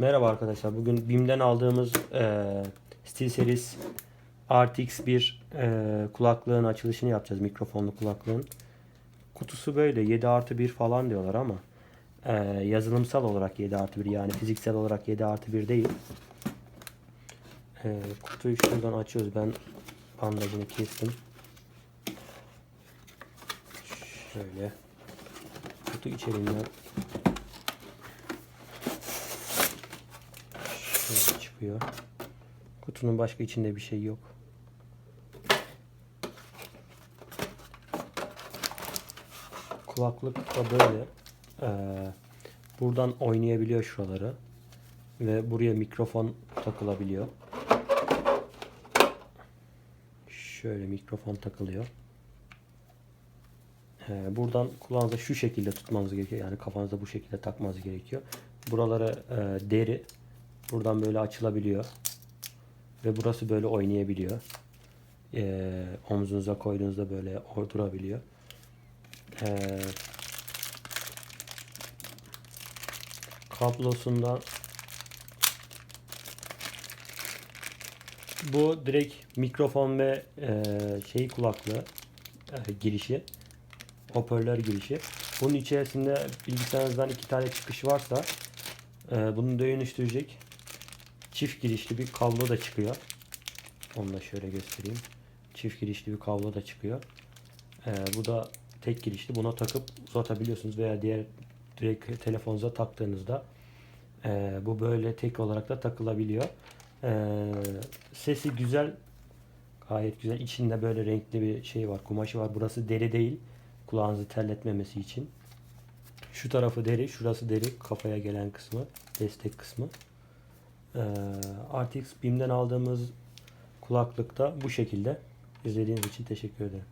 Merhaba arkadaşlar. Bugün BİM'den aldığımız e, SteelSeries RTX1 e, kulaklığın açılışını yapacağız. Mikrofonlu kulaklığın. Kutusu böyle 7 artı 1 falan diyorlar ama e, yazılımsal olarak 7 artı 1 yani fiziksel olarak 7 artı 1 değil. E, kutuyu şuradan açıyoruz. Ben bandajını kestim. Şöyle. Kutu içeriğinden Şöyle çıkıyor. Kutunun başka içinde bir şey yok. Kulaklık da böyle. Ee, buradan oynayabiliyor şuraları. Ve buraya mikrofon takılabiliyor. Şöyle mikrofon takılıyor. Ee, buradan kulağınıza şu şekilde tutmanız gerekiyor. Yani kafanızda bu şekilde takmanız gerekiyor. Buralara e, deri buradan böyle açılabiliyor. Ve burası böyle oynayabiliyor. Ee, omzunuza koyduğunuzda böyle durabiliyor. Ee, kablosunda bu direkt mikrofon ve e, şey kulaklığı e, girişi hoparlör girişi. Bunun içerisinde bilgisayarınızdan iki tane çıkış varsa e, bunu dönüştürecek çift girişli bir kablo da çıkıyor. Onu da şöyle göstereyim. Çift girişli bir kablo da çıkıyor. E, bu da tek girişli. Buna takıp uzatabiliyorsunuz veya diğer direkt telefonunuza taktığınızda e, bu böyle tek olarak da takılabiliyor. E, sesi güzel. Gayet güzel. İçinde böyle renkli bir şey var. Kumaşı var. Burası deri değil. Kulağınızı terletmemesi için. Şu tarafı deri, şurası deri. Kafaya gelen kısmı, destek kısmı. Ee, RTX BİM'den aldığımız kulaklıkta bu şekilde. İzlediğiniz için teşekkür ederim.